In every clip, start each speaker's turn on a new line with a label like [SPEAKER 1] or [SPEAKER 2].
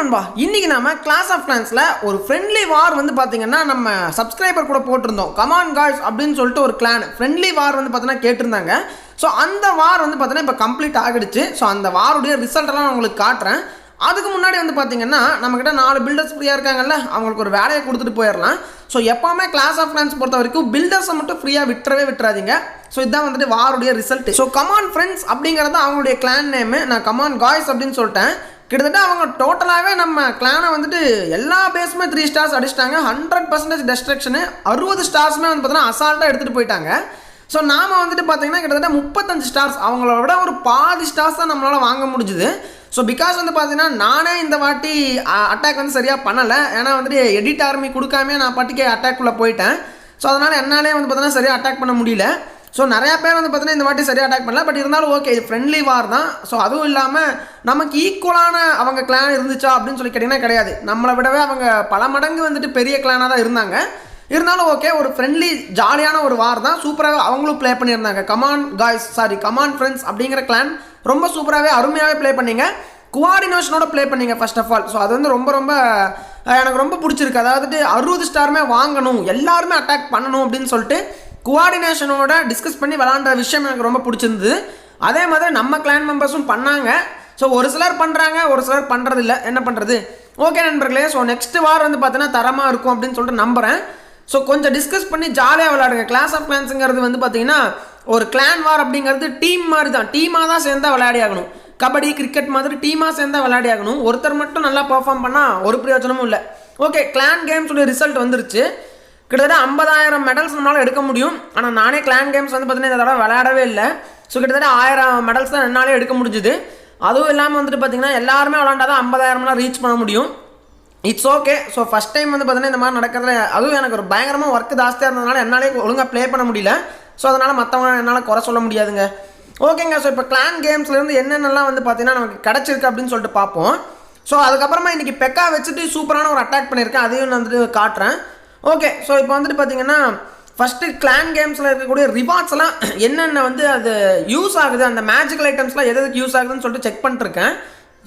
[SPEAKER 1] நண்பா இன்னைக்கு நாம கிளாஸ் ஆஃப் கிளான்ஸில் ஒரு ஃப்ரெண்ட்லி வார் வந்து பார்த்தீங்கன்னா நம்ம சப்ஸ்கிரைபர் கூட போட்டிருந்தோம். கமான் காய்ஸ் அப்படின்னு சொல்லிட்டு ஒரு கிளான் ஃப்ரெண்ட்லி வார் வந்து பார்த்தீங்கன்னா கேட்டிருந்தாங்க. ஸோ அந்த வார் வந்து பார்த்தீங்கன்னா இப்போ கம்ப்ளீட் ஆகிடுச்சு. ஸோ அந்த வாருடைய ரிசல்ட்டெல்லாம் நான் உங்களுக்கு காட்டுறேன். அதுக்கு முன்னாடி வந்து பார்த்தீங்கன்னா நம்மக்கிட்ட நாலு பில்டர்ஸ் ஃப்ரீயாக இருக்காங்கல்ல அவங்களுக்கு ஒரு வேலையை கொடுத்துட்டு போயிடலாம். ஸோ எப்போவுமே கிளாஸ் ஆஃப் கிளான்ஸ் பொறுத்த வரைக்கும் பில்டர்ஸை மட்டும் ஃப்ரீயாக விட்டுறவே விட்டுறாதீங்க. ஸோ இதுதான் வந்துட்டு வாருடைய result so come on friends அப்படிங்கிறது அவங்களுடைய கிளான் நேமு நான் கமான் காய்ஸ் அப்படின்னு சொல்லிட்டேன். கிட்டத்தட்ட அவங்க டோட்டலாகவே நம்ம கிளானை வந்துட்டு எல்லா பேஸுமே த்ரீ ஸ்டார்ஸ் அடிச்சிட்டாங்க. ஹண்ட்ரட் பர்சன்டேஜ் டெஸ்ட்ரக்ஷனு அறுபது ஸ்டார்ஸுமே வந்து பார்த்தீங்கன்னா அசால்ட்டாக எடுத்துகிட்டு போயிட்டாங்க. ஸோ நாம் வந்துட்டு பார்த்தீங்கன்னா கிட்டத்தட்ட முப்பத்தஞ்சு ஸ்டார்ஸ் அவங்கள விட ஒரு பாதி ஸ்டார்ஸ் தான் நம்மளால் வாங்க முடிஞ்சுது. ஸோ பிகாஸ் வந்து பார்த்தீங்கன்னா நானே இந்த வாட்டி அட்டாக் வந்து சரியாக பண்ணலை. ஏன்னா வந்துட்டு எடிட் ஆர்மி கொடுக்காமே நான் பாட்டிக்கே அட்டாக்குள்ளே போயிட்டேன். ஸோ அதனால் என்னாலே வந்து பார்த்தீங்கன்னா சரியாக அட்டாக் பண்ண முடியல. ஸோ நிறையா பேர் வந்து பார்த்தீங்கன்னா இந்த வாட்டி சரியாக அட்டாக் பண்ணல. பட் இருந்தாலும் ஓகே இது ஃப்ரெண்ட்லி வார் தான். ஸோ அதுவும் இல்லாமல் நமக்கு ஈக்குவலான அவங்க கிளான் இருந்துச்சா அப்படின்னு சொல்லி கேட்டிங்கன்னா கிடையாது. நம்மளை விடவே அவங்க பல மடங்கு வந்துட்டு பெரிய கிளானாக தான் இருந்தாங்க. இருந்தாலும் ஓகே ஒரு ஃப்ரெண்ட்லி ஜாலியான ஒரு வார் தான். சூப்பராகவே அவங்களும் ப்ளே பண்ணியிருந்தாங்க. Come on guys sorry come on friends அப்படிங்கிற கிளான் ரொம்ப சூப்பராகவே அருமையாகவே ப்ளே பண்ணிங்க. குவாடினேஷனோட ப்ளே பண்ணீங்க ஃபர்ஸ்ட் ஆஃப் ஆல் ஸோ அது வந்து ரொம்ப ரொம்ப எனக்கு ரொம்ப பிடிச்சிருக்கு. அதாவது அறுபது ஸ்டாருமே வாங்கணும். எல்லாருமே அட்டாக் பண்ணணும் அப்படின்னு சொல்லிட்டு குவாடினேஷனோட டிஸ்கஸ் பண்ணி விளாண்ட விஷயம் எனக்கு ரொம்ப பிடிச்சிருந்தது. அதே மாதிரி நம்ம கிளான் மெம்பர்ஸும் பண்ணாங்க. ஸோ ஒரு சிலர் பண்ணுறாங்க ஒரு சிலர் பண்ணுறது இல்லை என்ன பண்ணுறது ஓகே நண்பர்களே ஸோ நெக்ஸ்ட் வார் வந்து பார்த்தீங்கன்னா தரமாக இருக்கும் அப்படின்னு சொல்லிட்டு நம்புகிறேன் ஸோ கொஞ்சம் டிஸ்கஸ் பண்ணி ஜாலியாக விளாடுங்க கிளாஸ் ஆஃப் கிளான்ஸுங்கிறது வந்து பார்த்தீங்கன்னா ஒரு கிளான் வார் அப்படிங்கிறது டீம் மாதிரி தான் டீமாக தான் சேர்ந்தா விளையாடி ஆகணும். கபடி கிரிக்கெட் மாதிரி டீமாக சேர்ந்தா விளையாடி ஆகணும். ஒருத்தர் மட்டும் நல்லா பர்ஃபார்ம் பண்ணால் ஒரு பிரயோஜனமும் இல்லை. ஓகே கிளான் கேம்ஸோட ரிசல்ட் வந்துருச்சு. கிட்டத்தட்ட ஐம்பதாயிரம் மெடல்ஸ் நம்மளால் எடுக்க முடியும். ஆனால் நானே கிளான் கேம்ஸ் வந்து பார்த்தீங்கன்னா இந்த தடவை விளையாடவே இல்லை. ஸோ கிட்டத்தட்ட ஆயிரம் மெடல்ஸ் தான் என்னாலே எடுக்க முடிஞ்சுது. அதுவும் இல்லாமல் வந்துட்டு பார்த்தீங்கன்னா எல்லாருமே விளாண்டா தான் ஐம்பதாயிரம்லாம் ரீச் பண்ண முடியும். It's okay so first time வந்து பார்த்தீங்கன்னா இந்த மாதிரி நடக்கிறதுல அதுவும் எனக்கு ஒரு பயங்கரமாக ஒர்க் ஜாஸ்தியாக இருந்ததுனால என்னாலே ஒழுங்காக ப்ளே பண்ண முடியல. ஸோ அதனால் மற்றவங்க என்னால் குறை சொல்ல முடியாதுங்க. ஓகேங்க ஸோ இப்போ கிளான் கேம்ஸ்லேருந்து என்னென்னலாம் வந்து பார்த்தீங்கன்னா நமக்கு கிடச்சிருக்கு அப்படின்னு சொல்லிட்டு பார்ப்போம். ஸோ அதுக்கப்புறமா இன்றைக்கி பெக்கா வச்சுட்டு சூப்பரான ஒரு அட்டாக் பண்ணியிருக்கேன். அதையும் நான் வந்துட்டு காட்டுறேன். ஓகே ஸோ இப்போ வந்துட்டு பார்த்தீங்கன்னா ஃபஸ்ட்டு கிளான் கேம்ஸில் இருக்கக்கூடிய ரிவார்ட்ஸ் எல்லாம் என்னென்ன வந்து அது யூஸ் ஆகுது அந்த மேஜிக்கல் ஐட்டம்ஸ்லாம் எது எதுக்கு யூஸ் ஆகுதுன்னு சொல்லிட்டு செக் பண்ணிட்டுருக்கேன்.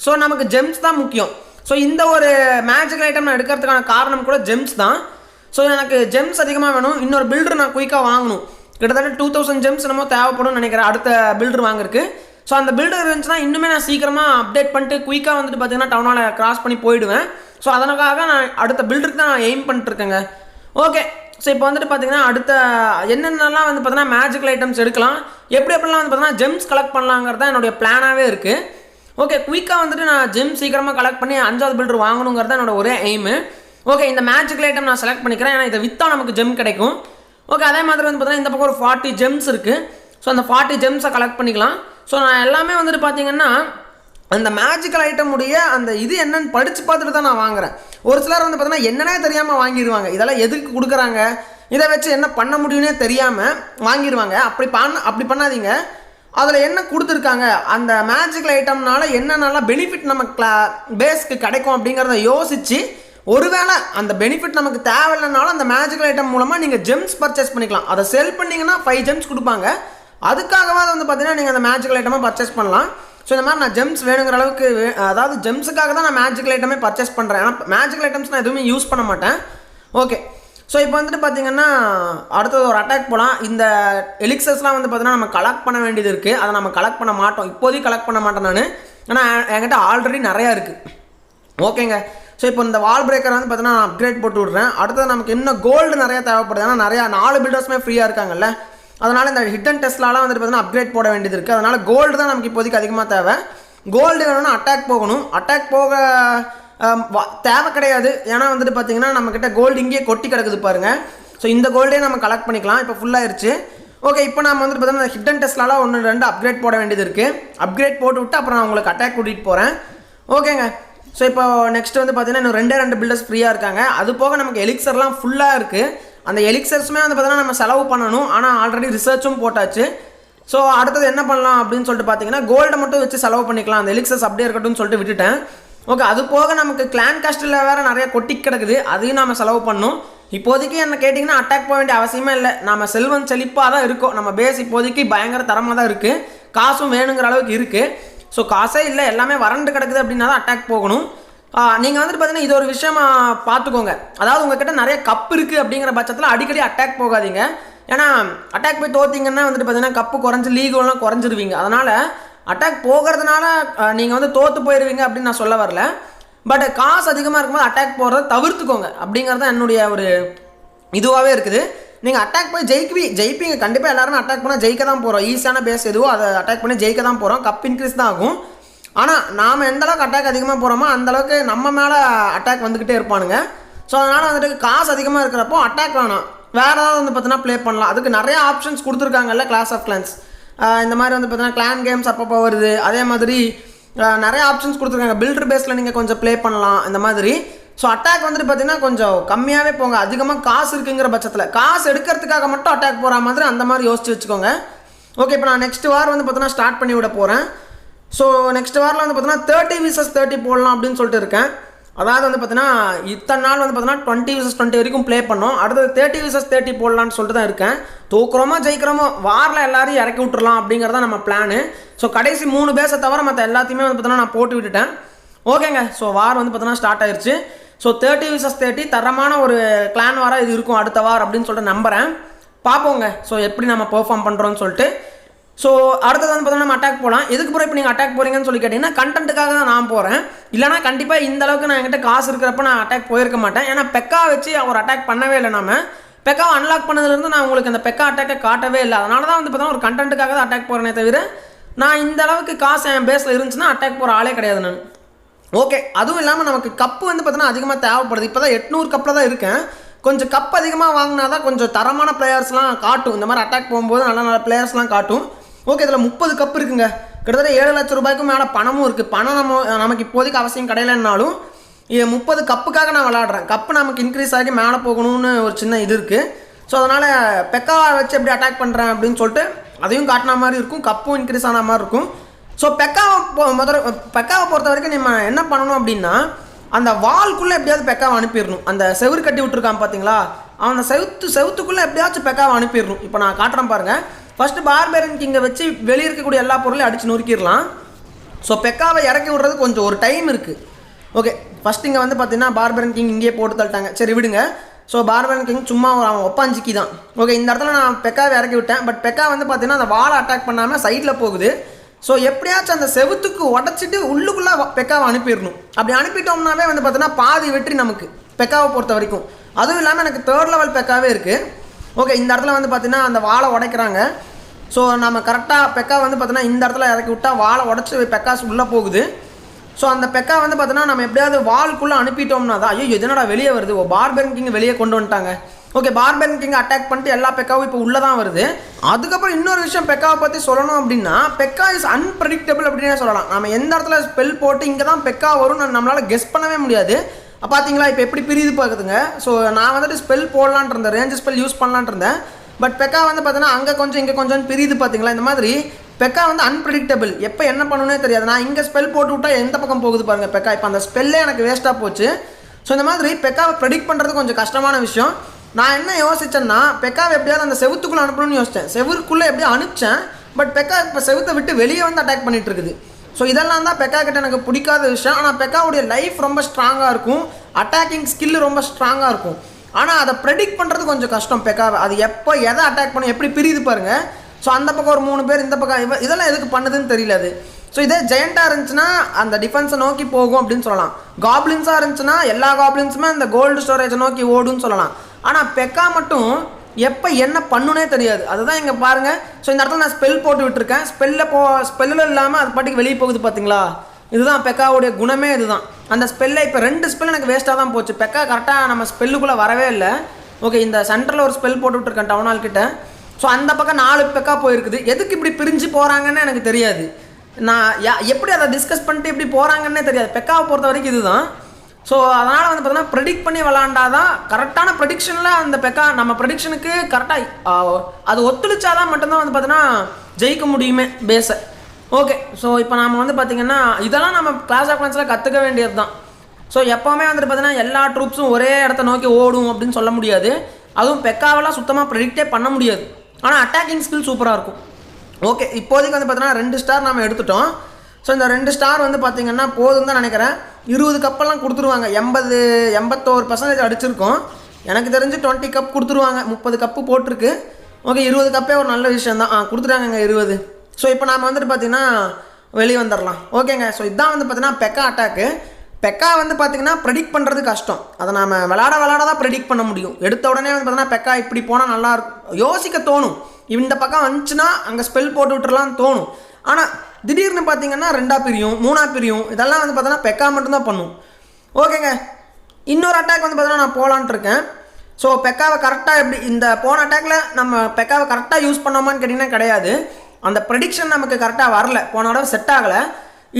[SPEAKER 1] ஸோ நமக்கு ஜெம்ஸ் தான் முக்கியம். ஸோ இந்த ஒரு மேஜிக்கல் ஐட்டம் நான் எடுக்கிறதுக்கான காரணம் கூட ஜெம்ஸ் தான். ஸோ எனக்கு ஜெம்ஸ் அதிகமாக வேணும். இன்னொரு பில்டர் நான் குயிக்காக வாங்கணும். கிட்டத்தட்ட டூ தௌசண்ட் ஜெம்ஸ் என்னமோ தேவைப்படும்னு நினைக்கிறேன். அடுத்த பில்டர் வாங்குறதுக்கு. ஸோ அந்த பில்டர் இருந்துச்சுன்னா இன்னுமே நான் சீக்கிரமாக அப்டேட் பண்ணிட்டு குயிக்காக வந்துட்டு பார்த்தீங்கன்னா டவுனால் கிராஸ் பண்ணி போயிடுவேன். ஸோ அதனுக்காக நான் அடுத்த பில்டருக்கு தான் நான் எய்ம் பண்ணிட்டுருக்கேங்க. ஓகே ஸோ இப்போ வந்துட்டு பார்த்தீங்கன்னா அடுத்த என்னென்னலாம் வந்து பார்த்தீங்கன்னா மேஜிக்கல் ஐட்டம்ஸ் எடுக்கலாம். எப்படி எப்படிலாம் வந்து பார்த்தீங்கன்னா ஜெம்ஸ் கலெக்ட் பண்ணலாங்கிறது தான் என்னுடைய பிளானாகவே இருக்குது ஓகே குயிக்காக வந்துட்டு நான் ஜெம் சீக்கிரமாக கலெக்ட் பண்ணி அஞ்சாவது பில்டர் வாங்கணுங்கிறது என்னோட ஒரே எய்மு ஓகே இந்த மேஜிக்கல் ஐட்டம் நான் செலக்ட் பண்ணிக்கிறேன். ஏன்னா இதை விற்றா நமக்கு ஜெம் கிடைக்கும். ஓகே அதே மாதிரி வந்து பார்த்தீங்கன்னா இந்த பக்கம் ஒரு ஃபார்ட்டி ஜெம்ஸ் இருக்குது ஸோ அந்த ஃபார்ட்டி ஜெம்ஸை கலெக்ட் பண்ணிக்கலாம். ஸோ நான் எல்லாமே வந்துட்டு பார்த்தீங்கன்னா அந்த மேஜிக்கல் ஐட்டம் உடைய அந்த இது என்னன்னு படித்து பார்த்துட்டு தான் நான் வாங்குறேன். ஒரு சிலர் வந்து பார்த்தீங்கன்னா என்னன்னே தெரியாமல் வாங்கிடுவாங்க. இதெல்லாம் எதுக்கு கொடுக்குறாங்க? இதை வச்சு என்ன பண்ண முடியும்னே தெரியாமல் வாங்கிடுவாங்க. அப்படி பண்ண அப்படி பண்ணாதீங்க. அதில் என்ன கொடுத்துருக்காங்க? அந்த மேஜிக்கல் ஐட்டம்னால என்னென்னலாம் பெனிஃபிட் நம்ம கிளா பேஸ்க்கு கிடைக்கும் அப்படிங்கிறத யோசித்து ஒருவேளை அந்த பெனிஃபிட் நமக்கு தேவையில்லைனாலும் அந்த மேஜிக்கல் ஐட்டம் மூலமாக நீங்கள் ஜெம்ஸ் பர்ச்சேஸ் பண்ணிக்கலாம். அதை செல் பண்ணிங்கன்னா ஃபைவ் ஜெம்ஸ் கொடுப்பாங்க. அதுக்காகவாது வந்து பார்த்தீங்கன்னா நீங்கள் அந்த மேஜிக்கல் ஐட்டமாக பர்ச்சேஸ் பண்ணலாம். ஸோ இந்த மாதிரி நான் ஜெம்ஸ் வேணுங்கிற அளவுக்கு அதாவது ஜெம்ஸுக்காக தான் நான் மேஜிக்கல் ஐட்டமே பர்ச்சேஸ் பண்ணுறேன் ஏன்னா மேஜிக்கல் ஐட்டம்ஸ் நான் எதுவுமே யூஸ் பண்ண மாட்டேன். ஓகே ஸோ இப்போ வந்துட்டு பார்த்தீங்கன்னா அடுத்தது ஒரு அட்டாக் போகலாம் இந்த எலிக்சஸ்லாம் வந்து பார்த்தீங்கன்னா நம்ம கலெக்ட் பண்ண வேண்டியது இருக்குது அதை நம்ம கலெக்ட் பண்ண மாட்டோம். இப்போதைக்கு கலெக்ட் பண்ண மாட்டேன் நான். ஏன்னா என்கிட்ட ஆல்ரெடி நிறையா இருக்குது ஓகேங்க ஸோ இப்போ இந்த வால் பிரேக்கர் வந்து பார்த்தீங்கன்னா நான் அப்கிரேட் போட்டு விட்றேன். அடுத்தது நமக்கு இன்னும் கோல்டு நிறையா தேவைப்படுது. ஏன்னா நிறையா நாலு பில்டர்ஸுமே ஃப்ரீயாக இருக்காங்கல்ல. அதனால் இந்த ஹிட்டன் டெஸ்ட்லாம் வந்துட்டு பார்த்தீங்கன்னா அப்கிரேட் போட வேண்டியது இருக்குது அதனால் கோல்டு தான் நமக்கு இப்போதைக்கு அதிகமாக தேவை. கோல்டு வேணும்னா அட்டாக் போகணும். அட்டாக் போக தேவை கிடையாது. ஏன்னா வந்துட்டு பார்த்தீங்கன்னா நம்மக்கிட்ட கோல்டு இங்கேயே கொட்டி கிடக்குது பாருங்கள் ஸோ இந்த கோல்டே நம்ம கலெக்ட் பண்ணிக்கலாம். இப்போ ஃபுல்லாகிருச்சு ஓகே இப்போ நம்ம வந்துட்டு பார்த்தீங்கன்னா ஹிட்டன் டெஸ்ட்லாம் ஒன்று ரெண்டு அப்கிரேட் போட வேண்டியது இருக்குது அப்கிரேட் போட்டு விட்டு அப்புறம் நான் உங்களுக்கு அட்டாக் கூட்டிகிட்டு போகிறேன் ஓகேங்க ஸோ இப்போ நெக்ஸ்ட் வந்து பார்த்தீங்கன்னா இன்னும் ரெண்டே ரெண்டு பில்டர்ஸ் ஃப்ரீயாக இருக்காங்க. அது போக நமக்கு எலிக்சர்லாம் ஃபுல்லாக இருக்குது அந்த எலிக்சர்ஸுமே வந்து பார்த்தீங்கன்னா நம்ம செலவு பண்ணணும். ஆனால் ஆல்ரெடி ரிசர்ச்சும் போட்டாச்சு. ஸோ அடுத்தது என்ன பண்ணலாம் அப்படின்னு சொல்லிட்டு பார்த்தீங்கன்னா கோல்டை மட்டும் வச்சு செலவு பண்ணிக்கலாம். அந்த எலிக்சர்ஸ் அப்படியே இருக்கட்டும்னு சொல்லிட்டு விட்டுட்டேன். ஓகே அது போக நமக்கு கிளான் காஸ்ட்டில் வேறு நிறைய கொட்டி கிடக்குது. அதையும் நம்ம செலவு பண்ணணும். இப்போதைக்கு என்ன கேட்டிங்கன்னா அட்டாக் போக வேண்டிய அவசியமே இல்லை. நம்ம செல்வம் செழிப்பாக தான் இருக்கும். நம்ம பேஸ் இப்போதைக்கு பயங்கர தரமாக தான் இருக்குது காசும் வேணுங்கிற அளவுக்கு இருக்குது ஸோ காசே இல்லை. எல்லாமே வறண்டு கிடக்குது அப்படின்னா தான் அட்டாக் போகணும். நீங்கள் வந்துட்டு பார்த்தீங்கன்னா இது ஒரு விஷயமா பார்த்துக்கோங்க அதாவது உங்ககிட்ட நிறைய கப் இருக்குது அப்படிங்கிற பட்சத்தில் அடிக்கடி அட்டாக் போகாதீங்க. ஏன்னா அட்டாக் போய் தோத்தீங்கன்னா வந்துட்டு பார்த்தீங்கன்னா கப்பு குறைஞ்சி லீகெல்லாம் குறைஞ்சிருவீங்க. அதனால் அட்டாக் போகிறதுனால நீங்கள் வந்து தோற்று போயிடுவீங்க அப்படின்னு நான் சொல்ல வரல. பட் காசு அதிகமாக இருக்கும்போது அட்டாக் போகிறத தவிர்த்துக்கோங்க. அப்படிங்கிறது தான் என்னுடைய ஒரு இதுவாகவே இருக்குது. நீங்கள் அட்டாக் போய் ஜெயிக்கி ஜெயிப்பீங்க. கண்டிப்பாக எல்லாருமே அட்டாக் பண்ணால் ஜெயிக்க தான் போகிறோம் ஈஸியான பேஸ் எதுவோ அதை அட்டாக் பண்ணி ஜெயிக்க தான் போகிறோம் கப் இன்க்ரீஸ் தான் ஆகும். ஆனால் நாம் எந்தளவுக்கு அட்டாக் அதிகமாக போகிறோமோ அந்தளவுக்கு நம்ம மேலே அட்டாக் வந்துக்கிட்டே இருப்பானுங்க. ஸோ அதனால் வந்துட்டு காசு அதிகமாக இருக்கிறப்போ அட்டாக் வேணாம். வேறு ஏதாவது வந்து பார்த்தீங்கன்னா ப்ளே பண்ணலாம். அதுக்கு நிறைய ஆப்ஷன்ஸ் கொடுத்துருக்காங்கல்ல கிளாஸ் ஆஃப் கிளான்ஸ் இந்த மாதிரி வந்து பார்த்தீங்கன்னா கிளான் கேம்ஸ் அப்பப்போ வருது. அதே மாதிரி நிறைய ஆப்ஷன்ஸ் கொடுத்துருக்காங்க. பில்டர் பேஸில் நீங்கள் கொஞ்சம் ப்ளே பண்ணலாம் இந்த மாதிரி. ஸோ அட்டாக் வந்துட்டு பார்த்தீங்கன்னா கொஞ்சம் கம்மியாகவே போங்க. அதிகமாக காசு இருக்குங்கிற பட்சத்தில். காசு எடுக்கிறதுக்காக மட்டும் அட்டாக் போகிற மாதிரி அந்த மாதிரி யோசிச்சு வச்சுக்கோங்க. ஓகே இப்போ நான் நெக்ஸ்ட் வார் வந்து பார்த்தீங்கன்னா ஸ்டார்ட் பண்ணி விட போகிறேன் ஸோ நெக்ஸ்ட் வாரில் வந்து பார்த்தீங்கன்னா தேர்ட்டி விசஸ் தேர்ட்டி போடலாம் அப்படின்னு சொல்லிட்டு இருக்கேன். அதாவது வந்து பார்த்தீங்கன்னா இத்தனை நாள் வந்து பார்த்தீங்கன்னா டுவெண்ட்டி விசஸ் டுவெண்ட்டி வரைக்கும் ப்ளே பண்ணோம். அடுத்தது தேர்ட்டி விசஸ் தேர்ட்டி போடலான்னு சொல்லிட்டு தான் இருக்கேன். தூக்குறோமோ ஜெயிக்கிறோமோ வாரில் எல்லாரையும் இறக்கி விட்டுறலாம் அப்படிங்கிறது தான் நம்ம பிளானு ஸோ கடைசி மூணு பேஸை தவிர மற்ற எல்லாத்தையுமே வந்து பார்த்தீங்கன்னா நான் போட்டு விட்டுட்டேன். ஓகேங்க. ஸோ வார் வந்து பார்த்தீங்கன்னா ஸ்டார்ட் ஆயிடுச்சு ஸோ தேர்ட்டி விசஸ் தேர்ட்டி தரமான ஒரு கிளான் வாராக இது இருக்கும் அடுத்த வார் அப்படின்னு சொல்லிட்டு நம்புகிறேன் பார்ப்போங்க ஸோ எப்படி நம்ம பெர்ஃபார்ம் பண்ணுறோன்னு சொல்லிட்டு. ஸோ அடுத்தது வந்து பார்த்தோம்னா நம்ம அட்டாக் போகலாம் எதுக்கு போகிற இப்போ நீங்கள் அட்டாக் போகிறீங்கன்னு சொல்லி கேட்டிங்கன்னா கண்டென்ட்டுக்காக தான் நான் போகிறேன் இல்லைனா கண்டிப்பாக இந்த அளவுக்கு நான் என்கிட்ட காசு இருக்கிறப்ப நான் அட்டாக் போயிருக்க மாட்டேன். ஏன்னா பெக்கா வச்சு அவர் அட்டாக் பண்ணவே இல்லை நம்ம பெக்காவை அன்லாக் பண்ணதுலேருந்து நான் உங்களுக்கு அந்த பெக்கா அட்டாக்கை காட்டவே இல்லை. அதனால தான் வந்து பார்த்தோம்னா ஒரு கண்டென்ட்டுக்காக தான் அட்டாக் போகிறேனே தவிர நான் இந்த அளவுக்கு காசு என் பேஸில் இருந்துச்சுன்னா அட்டாக் போகிற ஆளே கிடையாது நான். ஓகே அதுவும் இல்லாமல் நமக்கு கப்பு வந்து பார்த்தோன்னா அதிகமாக தேவைப்படுது. இப்போ தான் எட்நூறு கப்பில் தான் இருக்கேன். கொஞ்சம் கப் அதிகமாக வாங்கினா தான் கொஞ்சம் தரமான பிளேயர்ஸ்லாம் காட்டும். இந்த மாதிரி அட்டாக் போகும்போது நல்ல நல்ல பிளேயர்ஸ்லாம் காட்டும். ஓகே இதில் முப்பது கப் இருக்குங்க. கிட்டத்தட்ட ஏழு லட்சம் ரூபாய்க்கும் மேலே பணமும் இருக்குது பணம் நம்ம நமக்கு இப்போதைக்கு அவசியம் கிடையலன்னாலும் இது முப்பது கப்புக்காக நான் விளாட்றேன் கப்பு நமக்கு இன்க்ரீஸ் ஆகி மேலே போகணும்னு ஒரு சின்ன இது இருக்குது ஸோ அதனால் பெக்காவை வச்சு எப்படி அட்டாக் பண்ணுறேன் அப்படின்னு சொல்லிட்டு அதையும் காட்டின மாதிரி இருக்கும். கப்பும் இன்க்ரீஸ் ஆன மாதிரி இருக்கும். ஸோ பெக்காவை முதல்ல பெக்காவை பொறுத்த வரைக்கும் நம்ம என்ன பண்ணணும் அப்படின்னா அந்த வால்குள்ளே எப்படியாவது பெக்காவை அனுப்பிடணும். அந்த செவுரு கட்டி விட்டுருக்கான் பார்த்தீங்களா அவன் அந்த செவுத்து செவுத்துக்குள்ளே எப்படியாச்சும் பெக்காவை அனுப்பிடணும். இப்போ நான் காட்டுறேன் பாருங்கள் ஃபஸ்ட்டு பார்பேரன் கிங்கை வச்சு வெளியே இருக்கக்கூடிய எல்லா பொருளையும் அடித்து நொறுக்கிடலாம். ஸோ பெக்காவை இறக்கி விடுறது கொஞ்சம் ஒரு டைம் இருக்குது ஓகே ஃபஸ்ட் இங்கே வந்து பார்த்தீங்கன்னா பார்பரன் கிங் இங்கேயே போட்டு தள்ளிட்டாங்க. சரி விடுங்க. ஸோ பார்பரன் கிங் சும்மா ஒரு அவன் ஒப்பாஞ்சிக்கி தான். ஓகே இந்த இடத்துல நான் பெக்காவை இறக்கி விட்டேன். பட் பெக்கா வந்து பார்த்தீங்கன்னா அந்த வாழை அட்டாக் பண்ணாமல் சைடில் போகுது. ஸோ எப்படியாச்சும் அந்த செவுத்துக்கு உடச்சிட்டு உள்ளுக்குள்ளே பெக்காவை அனுப்பிடணும். அப்படி அனுப்பிட்டோம்னாவே வந்து பார்த்தீங்கன்னா பாதி வெற்றி நமக்கு பெக்காவை பொறுத்த வரைக்கும். அதுவும் இல்லாமல் எனக்கு தேர்ட் லெவல் பெக்காவே இருக்குது ஓகே இந்த இடத்துல வந்து பார்த்தீங்கன்னா அந்த வாழை உடைக்கிறாங்க. ஸோ நம்ம கரெக்டாக பெக்கா வந்து பார்த்தீங்கன்னா இந்த இடத்துல இறக்கி விட்டால் வாழை உடச்சி பெக்காஸ் உள்ளே போகுது. ஸோ அந்த பெக்கா வந்து பார்த்தீங்கன்னா நம்ம எப்படியாவது வால்குள்ளே அனுப்பிட்டோம்னா தான் ஐயோ எதனடா வெளியே வருது? ஓ பார்பென் கிங் வெளியே கொண்டு வந்துட்டாங்க. ஓகே பார்பென் கிங் அட்டாக் பண்ணிட்டு எல்லா பெக்காவும் இப்போ உள்ளே தான் வருது. அதுக்கப்புறம் இன்னொரு விஷயம் பெக்காவை பற்றி சொல்லணும் அப்படின்னா பெக்கா இஸ் அன்பிரடிக்டபிள் அப்படின்னே சொல்லலாம். நம்ம எந்த இடத்துல ஸ்பெல் போட்டு இங்கே தான் பெக்கா வரும்னு நம்மளால் கெஸ் பண்ணவே முடியாது. பார்த்தீங்களா இப்போ எப்படி பிரியுது பார்க்குதுங்க ஸோ நான் வந்துட்டு ஸ்பெல் போடலான்ட்டு இருந்தேன். ரேஞ்ச் ஸ்பெல் யூஸ் பண்ணலான்ட்டு இருந்தேன். பட் பெக்கா வந்து பார்த்தீங்கன்னா அங்கே கொஞ்சம் இங்கே கொஞ்சம் பிரியுது பார்த்தீங்களா இந்த மாதிரி. பெக்கா வந்து அன்பிரடிக்டபிள் எப்போ என்ன பண்ணணும்னே தெரியாது. நான் இங்கே ஸ்பெல் போட்டு விட்டா எந்த பக்கம் போகுது பாருங்கள் பெக்கா இப்போ அந்த ஸ்பெல்லே எனக்கு வேஸ்ட்டாக போச்சு. ஸோ இந்த மாதிரி பெக்காவை ப்ரெடிக்ட் பண்ணுறது கொஞ்சம் கஷ்டமான விஷயம். நான் என்ன யோசிச்சேன்னா பெக்காவை எப்படியாவது அந்த செவுத்துக்குள்ளே அனுப்பணும்னு யோசித்தேன் செவுருக்குள்ளே எப்படியோ அனுப்பிச்சேன். பட் பெக்கா இப்போ செவுத்தை விட்டு வெளியே வந்து அட்டாக் பண்ணிகிட்டு இருக்குது. ஸோ இதெல்லாம் தான் பெக்கா கிட்ட எனக்கு பிடிக்காத விஷயம். ஆனால் பெக்காவுடைய லைஃப் ரொம்ப ஸ்ட்ராங்காக இருக்கும். அட்டாக்கிங் ஸ்கில் ரொம்ப ஸ்ட்ராங்காக இருக்கும். ஆனால் அதை ப்ரெடிக்ட் பண்ணுறது கொஞ்சம் கஷ்டம் பெக்காவை அது எப்போ எதை அட்டாக் பண்ண எப்படி பிரியுது பாருங்கள் ஸோ அந்த பக்கம் ஒரு மூணு பேர் இந்த பக்கம் இவ இதெல்லாம் எதுக்கு பண்ணுதுன்னு தெரியல அது. ஸோ இதே ஜெயண்ட்டாக இருந்துச்சுன்னா அந்த டிஃபென்ஸை நோக்கி போகும் அப்படின்னு சொல்லலாம். காப்ளின்ஸாக இருந்துச்சுன்னா எல்லா காப்ளின்ஸுமே அந்த கோல்டு ஸ்டோரேஜை நோக்கி ஓடுன்னு சொல்லலாம். ஆனால் பெக்கா மட்டும் எப்போ என்ன பண்ணுனே தெரியாது. அதுதான் இங்கே பாருங்கள் ஸோ இந்த இடத்துல நான் ஸ்பெல் போட்டு விட்டுருக்கேன். ஸ்பெல்லில் போ ஸ்பெல்லில் இல்லாமல் அது பாட்டுக்கு வெளியே போகுது பார்த்தீங்களா இதுதான் பெக்காவுடைய குணமே இதுதான். அந்த ஸ்பெல்லை இப்போ ரெண்டு ஸ்பெல் எனக்கு வேஸ்ட்டாக தான் போச்சு. பெக்கா கரெக்டாக நம்ம ஸ்பெல்லுக்குள்ளே வரவே இல்லை. ஓகே இந்த சென்டரில் ஒரு ஸ்பெல் போட்டு விட்டுருக்கேன் டவுன் கிட்ட. ஸோ அந்த பக்கம் நாலு பெக்கா போயிருக்குது. எதுக்கு இப்படி பிரிஞ்சு போகிறாங்கன்னு எனக்கு தெரியாது. நான் யா எப்படி அதை டிஸ்கஸ் பண்ணிட்டு இப்படி போகிறாங்கன்னே தெரியாது. பெக்காவை பொறுத்த வரைக்கும் இதுதான். ஸோ அதனால் வந்து பார்த்தீங்கன்னா ப்ரெடிக்ட் பண்ணி விளாண்டா தான் கரெக்டான ப்ரெடிக்ஷனில் அந்த பெக்கா நம்ம ப்ரெடிக்ஷனுக்கு கரெக்டாக அது ஒத்துழைச்சாதான் மட்டும்தான் வந்து பார்த்தீங்கன்னா ஜெயிக்க முடியுமே பேஸை ஓகே ஸோ இப்போ நாம் வந்து பார்த்தீங்கன்னா இதெல்லாம் நம்ம கிளாஸ் ஆஃப் கிளான்ஸில் கற்றுக்க வேண்டியது தான் ஸோ எப்போவுமே வந்துட்டு பார்த்தீங்கன்னா எல்லா ட்ரூப்ஸும் ஒரே இடத்த நோக்கி ஓடும் அப்படின்னு சொல்ல முடியாது. அதுவும் பெக்காவெல்லாம் சுத்தமாக ப்ரெடிக்டே பண்ண முடியாது. ஆனால் அட்டாக்கிங் ஸ்கில் சூப்பராக இருக்கும். ஓகே இப்போதைக்கு வந்து பார்த்தீங்கன்னா ரெண்டு ஸ்டார் நம்ம எடுத்துட்டோம். ஸோ இந்த ரெண்டு ஸ்டார் வந்து பார்த்தீங்கன்னா போதும் தான் நினைக்கிறேன். இருபது கப்பெல்லாம் கொடுத்துருவாங்க. எண்பது எண்பத்தோரு பர்சன்டேஜ் அடிச்சிருக்கோம். எனக்கு தெரிஞ்சு டுவெண்ட்டி கப் கொடுத்துருவாங்க. முப்பது கப்பு போட்டிருக்கு. ஓகே இருபது கப்பே ஒரு நல்ல விஷயம் தான். ஆ கொடுத்துட்டாங்கங்க இருபது. ஸோ இப்போ நாம் வந்துட்டு பார்த்தீங்கன்னா வெளியே வந்துடலாம் ஓகேங்க ஸோ இதான் வந்து பார்த்தீங்கன்னா பெக்கா அட்டாக்கு பெக்கா வந்து பார்த்திங்கன்னா ப்ரெடிக்ட் பண்ணுறது கஷ்டம். அதை நாம் விளாட விளாட தான் ப்ரெடிக்ட் பண்ண முடியும். எடுத்த உடனே வந்து பார்த்தீங்கன்னா பெக்கா இப்படி போனால் நல்லா இருக்கும். யோசிக்க தோணும். இந்த பக்கம் வந்துச்சுன்னா அங்கே ஸ்பெல் போட்டு விட்டுறலாம்னு தோணும். ஆனால் திடீர்னு பார்த்தீங்கன்னா ரெண்டாக பிரியும் மூணாக பிரியும். இதெல்லாம் வந்து பார்த்தோன்னா பெக்கா மட்டும்தான் பண்ணும். ஓகேங்க. இன்னொரு அட்டாக் வந்து பார்த்தோன்னா நான் போகலான்ட்டு இருக்கேன். ஸோ பெக்காவை கரெக்டாக எப்படி இந்த போன அட்டாக்ல நம்ம பெக்காவை கரெக்டாக யூஸ் பண்ணோமான்னு கேட்டிங்கன்னா கிடையாது. அந்த ப்ரெடிக்ஷன் நமக்கு கரெக்டாக வரல. போன தடவை செட் ஆகலை.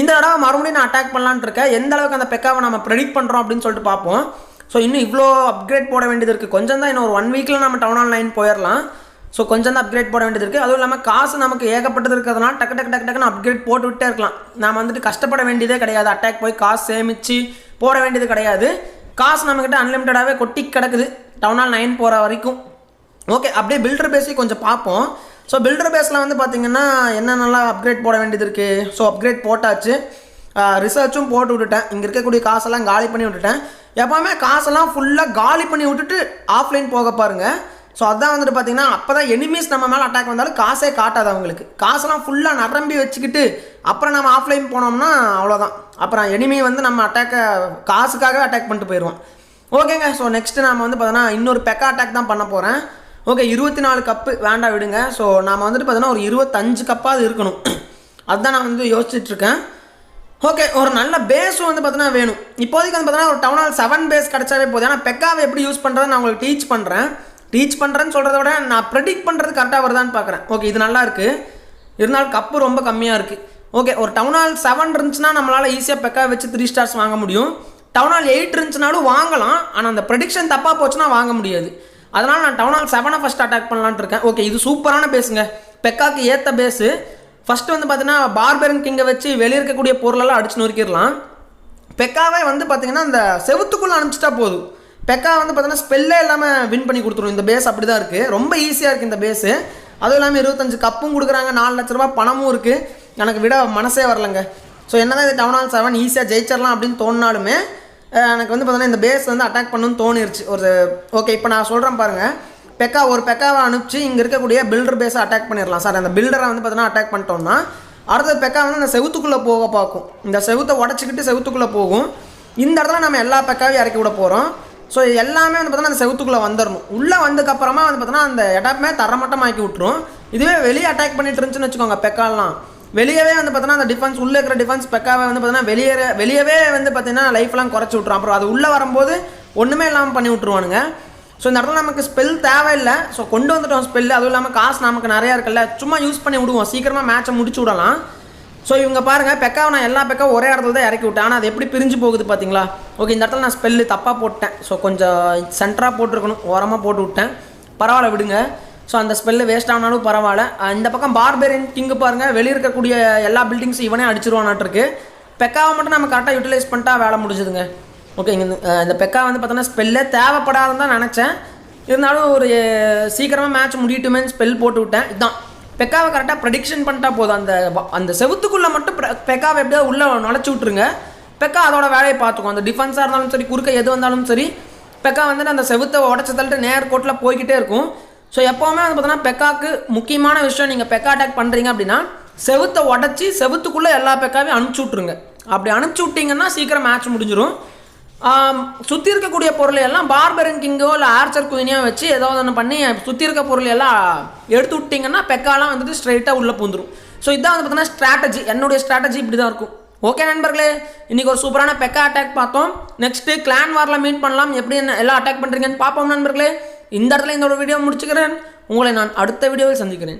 [SPEAKER 1] இந்த தடவை மறுபடியும் நான் அட்டாக் பண்ணலான்ட்டு இருக்கேன். எந்த அளவுக்கு அந்த பெக்காவை நம்ம ப்ரெடிக்ட் பண்ணுறோம் அப்படின்னு சொல்லிட்டு பார்ப்போம். ஸோ இன்னும் இவ்வளோ அப்கிரேட் போட வேண்டியது இருக்குது கொஞ்சம் தான் இன்னும் ஒரு ஒன் வீக்கில் நம்ம டவுன் ஆன்லைன் போயிடலாம் ஸோ கொஞ்சம் தான் அப்கிரேட் போட வேண்டியது இருக்குது அதுவும் இல்லாமல் காசு நமக்கு ஏகப்பட்டது இருக்கிறதுனால டக்கு டக்கு டக்கு டக்குன்னு அப்கிரேட் போட்டு விட்டே இருக்கலாம். நாம் வந்துட்டு கஷ்டப்பட வேண்டியதே கிடையாது. அட்டாக் போய் காசு சேமித்து போட வேண்டியது கிடையாது. காசு நம்மக்கிட்ட அன்லிமிட்டடாகவே கொட்டி கிடக்குது. டவுன் ஆல் நைன் போகிற வரைக்கும். ஓகே அப்படியே பில்டர் பேஸையும் கொஞ்சம் பார்ப்போம். ஸோ பில்டர் பேஸில் வந்து பார்த்திங்கன்னா என்னென்னலாம் அப்கிரேட் போட வேண்டியது இருக்குது ஸோ அப்கிரேட் போட்டாச்சு. ரிசர்ச்சும் போட்டு விட்டுட்டேன். இங்கே இருக்கக்கூடிய காசெல்லாம் காலி பண்ணி விட்டுட்டேன். எப்போவுமே காசெல்லாம் ஃபுல்லாக காலி பண்ணி விட்டுட்டு ஆஃப்லைன் போக பாருங்கள் ஸோ அதான் வந்துட்டு பார்த்தீங்கன்னா அப்போ தான் எனிமீஸ் நம்ம மேலே அட்டாக் வந்தாலும் காசே காட்டாது அவங்களுக்கு. காசெல்லாம் ஃபுல்லாக நிரம்பி வச்சுக்கிட்டு அப்புறம் நம்ம ஆஃப்லைன் போனோம்னா அவ்வளோதான் அப்புறம் எனிமி வந்து நம்ம அட்டாக்கை காசுக்காகவே அட்டாக் பண்ணிட்டு போயிடுவோம் ஓகேங்க ஸோ நெக்ஸ்ட்டு நாம் வந்து பார்த்தோன்னா இன்னொரு பெக்கா அட்டாக் தான் பண்ண போகிறேன் ஓகே இருபத்தி நாலு கப்பு வேண்டாம் விடுங்க. ஸோ நாம் வந்துட்டு பார்த்தோன்னா ஒரு இருபத்தஞ்சு கப்பாவது இருக்கணும். அதுதான் நான் வந்து யோசிச்சுட்ருக்கேன் ஓகே ஒரு நல்ல பேஸும் வந்து பார்த்தீங்கன்னா வேணும். இப்போதைக்கு வந்து பார்த்தீங்கன்னா ஒரு டவுன் ஹால் செவன் பேஸ் கிடச்சாவே போதும். ஏன்னா பெக்காவை எப்படி யூஸ் பண்ணுறதை நான் உங்களுக்கு டீச் பண்ணுறேன் டீச் பண்ணுறேன்னு சொல்கிறத விட நான் ப்ரெடிக்ட் பண்ணுறது கரெக்டாக வருதான்னு பார்க்குறேன். ஓகே இது நல்லா இருக்குது இருந்தாலும் கப்பு ரொம்ப கம்மியாக இருக்குது ஓகே ஒரு டவுன் ஹால் செவன் இருந்துச்சுன்னா நம்மளால் ஈஸியாக பெக்கா வச்சு த்ரீ ஸ்டார்ஸ் வாங்க முடியும். டவுன் ஹால் எயிட் இருந்துச்சுனாலும் வாங்கலாம். ஆனால் அந்த ப்ரெடிக்ஷன் தப்பாக போச்சுன்னா வாங்க முடியாது. அதனால் நான் டவுன் ஹால் செவனை ஃபஸ்ட் அட்டாக் பண்ணலான்ட்டு இருக்கேன். ஓகே இது சூப்பரான பேஸுங்க பெக்காக்கு ஏற்ற பேஸு ஃபஸ்ட்டு வந்து பார்த்தீங்கன்னா பார்பரன் கிங்கை வச்சு வெளியே இருக்கக்கூடிய பொருளெல்லாம் அடிச்சு நொறுக்கிடலாம். பெக்காவே வந்து பார்த்தீங்கன்னா அந்த செவுத்துக்குள்ளே அனுப்பிச்சிட்டா போதும். பெக்கா வந்து பார்த்தோன்னா ஸ்பெல்லே இல்லாமல் வின் பண்ணி கொடுத்துரும். இந்த பேஸ் அப்படி தான் இருக்குது ரொம்ப ஈஸியாக இருக்குது இந்த பேஸு அதுவும் இல்லாமல் இருபத்தஞ்சு கப்பும் கொடுக்குறாங்க. நாலு லட்ச ரூபா பணமும் இருக்குது எனக்கு விட மனசே வரலங்க. ஸோ என்னதான் இது டவுன் ஆல் செவன் ஈஸியாக ஜெயிச்சிடலாம் அப்படின்னு தோணினாலுமே எனக்கு வந்து பார்த்தோன்னா இந்த பேஸ் வந்து அட்டாக் பண்ணணும்னு தோணிருச்சு. ஒரு ஓகே இப்போ நான் சொல்கிறேன் பாருங்கள் பெக்கா ஒரு பெக்காவை அனுப்பிச்சு இங்கே இருக்கக்கூடிய பில்டர் பேஸை அட்டாக் பண்ணிடலாம். சார் அந்த பில்டரை வந்து பார்த்தோன்னா அட்டாக் பண்ணிட்டோம்னா அடுத்த பெக்கா வந்து அந்த செவுத்துக்குள்ளே போக பார்க்கும். இந்த செவுத்தை உடச்சிக்கிட்டு செவுத்துக்குள்ளே போகும். இந்த இடத்துல நம்ம எல்லா பெக்காவையும் இறக்கி விட போகிறோம் ஸோ எல்லாமே வந்து பார்த்தீங்கன்னா அந்த செவுத்துக்குள்ளே வந்துடணும் உள்ளே வந்ததுக்கப்புறமா வந்து பார்த்தீங்கன்னா அந்த இடமே தரமட்டமாக்கி விட்டுரும். இதுவே வெளியே அட்டாக் பண்ணிட்டு இருந்துச்சுன்னு வச்சுக்கோங்க பெக்காலாம் வெளியவே வந்து பார்த்தீங்கன்னா அந்த டிஃபென்ஸ் உள்ளே இருக்கிற டிஃபென்ஸ் பெக்காவை வந்து பார்த்தீங்கன்னா வெளியே வெளியவே வந்து பார்த்தீங்கன்னா லைஃப்லாம் குறைச்சி விட்ரும் அப்புறம் அது உள்ளே வரும்போது ஒன்றுமே இல்லாமல் பண்ணி விட்ருவானுங்க ஸோ இந்த இடத்துல நமக்கு ஸ்பெல் தேவையில்லை. ஸோ கொண்டு வந்துட்டோம் ஸ்பெல் அதுவும் இல்லாமல் காசு நமக்கு நிறையா இருக்குல்ல. சும்மா யூஸ் பண்ணி விடுவோம். சீக்கிரமாக மேட்சை முடிச்சு விடலாம். ஸோ இவங்க பாருங்கள் பெக்காவை நான் எல்லா பெக்காவும் ஒரே இடத்துல தான் இறக்கி விட்டேன். ஆனால் அது எப்படி பிரிஞ்சு போகுது பார்த்தீங்களா ஓகே இந்த இடத்துல நான் ஸ்பெல்லு தப்பாக போட்டேன். ஸோ கொஞ்சம் சென்டராக போட்டிருக்கணும். ஓரமாக போட்டு விட்டேன். பரவாயில்ல விடுங்க. ஸோ அந்த ஸ்பெல்லு வேஸ்ட் ஆனாலும் பரவாயில்ல. இந்த பக்கம் பார்பேரியன் கிங்கு பாருங்கள் வெளியே இருக்கக்கூடிய எல்லா பில்டிங்ஸும் இவனே அடிச்சிருவானாட்டிருக்கு. பெக்காவை மட்டும் நம்ம கரெக்டாக யூட்டிலைஸ் பண்ணிட்டா வேலை முடிஞ்சுதுங்க. ஓகே இங்கே இந்த பெக்கா வந்து பார்த்தோன்னா ஸ்பெல்லே தேவைப்படாதுன்னு தான் நினச்சேன். இருந்தாலும் ஒரு சீக்கிரமாக மேட்ச் முடியட்டுமேன்னு ஸ்பெல் போட்டு விட்டேன். இதுதான் பெக்காவை கரெக்டாக ப்ரடிக்ஷன் பண்ணிட்டா போதும். அந்த அந்த செவுத்துக்குள்ளே மட்டும் பெக்காவை எப்படியாவது உள்ளே நுழைச்சி விட்ருங்க பெக்கா அதோட வேலையை பார்த்துக்கும். அந்த டிஃபென்ஸாக இருந்தாலும் சரி குறுக்க எது வந்தாலும் சரி பெக்கா வந்துட்டு அந்த செவுத்தை உடச்சி தள்ளிட்டு நேர் கோட்டில் போய்கிட்டே இருக்கும். ஸோ எப்போவுமே வந்து பார்த்தோன்னா பெக்காக்கு முக்கியமான விஷயம் நீங்கள் பெக்கா அட்டாக் பண்ணுறீங்க அப்படின்னா செவுத்தை உடச்சி செவுத்துக்குள்ளே எல்லா பெக்காவையும் அனுப்பிச்சி விட்ருங்க அப்படி அனுப்பிச்சி விட்டிங்கன்னா சீக்கிரம் மேட்ச் முடிஞ்சிடும் சுற்றி இருக்கக்கூடிய பொருளை எல்லாம் பார்பரன் கிங்கோ இல்லை ஆர்ச்சர் குயினியோ வச்சு ஏதாவது ஒன்று பண்ணி சுற்றி இருக்க பொருள் எல்லாம் எடுத்து விட்டிங்கன்னா பெக்காலாம் வந்துட்டு ஸ்ட்ரைட்டாக உள்ளே பூந்துடும் ஸோ இதான் வந்து பார்த்தீங்கன்னா ஸ்ட்ராட்டஜி என்னுடைய ஸ்ட்ராட்டஜி இப்படி தான் இருக்கும். ஓகே நண்பர்களே இன்றைக்கி ஒரு சூப்பரான பெக்கா அட்டாக் பார்த்தோம். நெக்ஸ்ட்டு கிளான் வாரில் மீட் பண்ணலாம். எப்படி என்ன எல்லாம் அட்டாக் பண்ணுறீங்கன்னு பார்ப்போம் நண்பர்களே. இந்த இடத்துல இந்த ஒரு வீடியோ முடிச்சுக்கிறேன். உங்களை நான் அடுத்த வீடியோவில் சந்திக்கிறேன்.